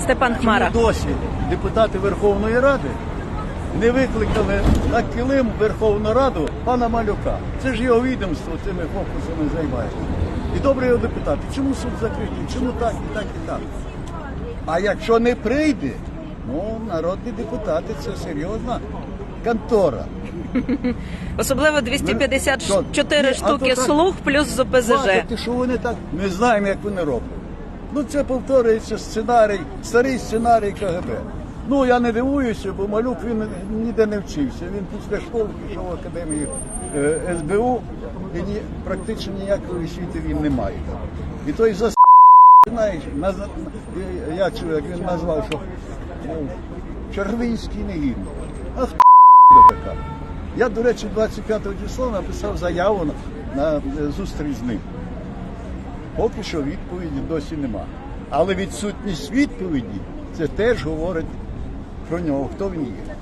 Степан Хмара. Чому досі депутати Верховної Ради не викликали на килим Верховну Раду пана Малюка? Це ж його відомство цими фокусами займається. І добре його депутати. Чому суд закритий? Чому так і так і так? А якщо не прийде, ну народні депутати це серйозна контора. Особливо 254 Ні, а штуки так- слуг плюс з ОПЗЖ. Бачите, що вони так не знаємо, як вони роблять. Ну це повторюється сценарій, старий сценарій КГБ. Ну я не дивуюся, бо малюк він ніде не вчився. Він після школи пішов в академію е, СБУ і ні, практично ніякої освіти він не має. І той за знаєш, наз... я чую, він назвав, що ну, червинський негідник. А хто така? Я, до речі, 25 числа написав заяву на, на зустріч з ним. Поки що відповіді досі нема. Але відсутність відповіді це теж говорить про нього, хто він є.